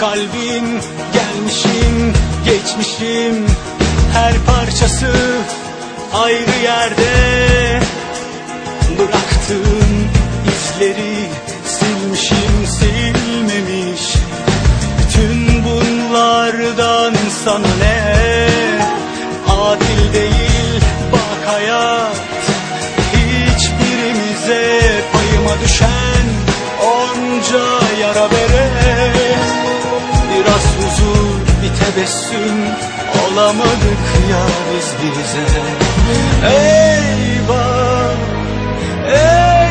kalbin Gelmişim, geçmişim. Her parçası ayrı yerde. Bıraktığım izleri silmişim silmemiş. Bütün bunlardan sana ne? Adil değil bak hayat. Hiçbirimize payıma düşen Onca yara bir tebessüm Olamadık ya biz bize. Eyvah Eyvah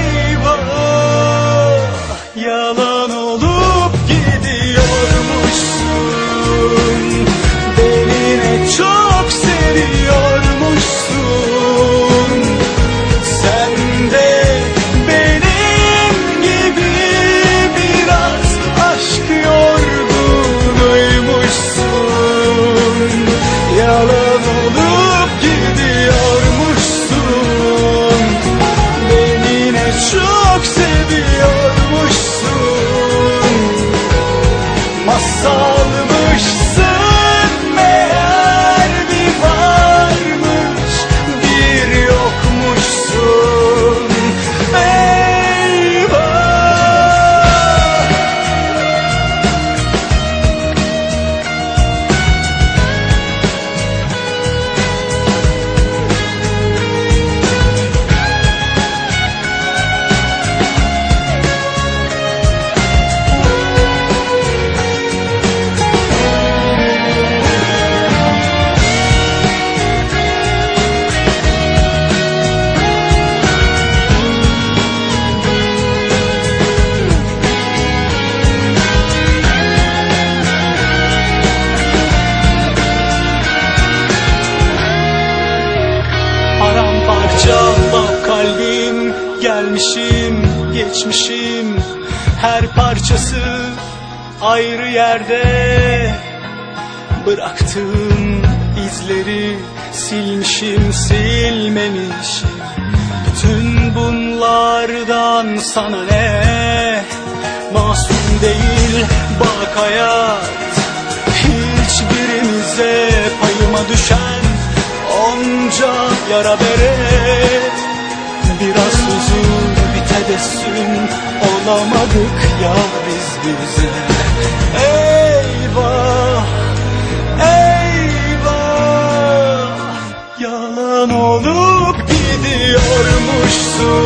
geçmişim Her parçası ayrı yerde. Bıraktığım izleri silmişim, silmemişim. Bütün bunlardan sana ne? Masum değil bak hayat. Hiçbirimize payıma düşen Onca yara bere. Biraz bir tebessüm Olamadık ya biz bize Eyvah Eyvah Yalan olup gidiyormuşsun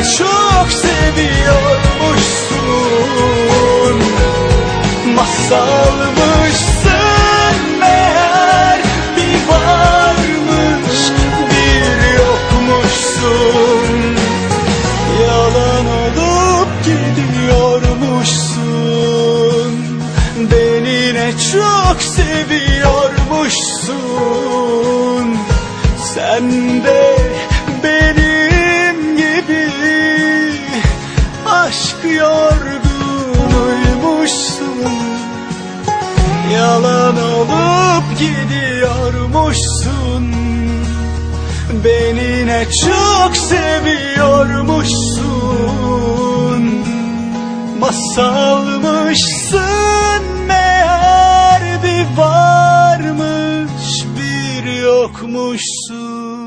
ne çok seviyormuşsun. Masalmışsın Yalan olup gidiyormuşsun. Beni ne çok seviyormuşsun. Masalmışsın meğer bir varmış bir yokmuşsun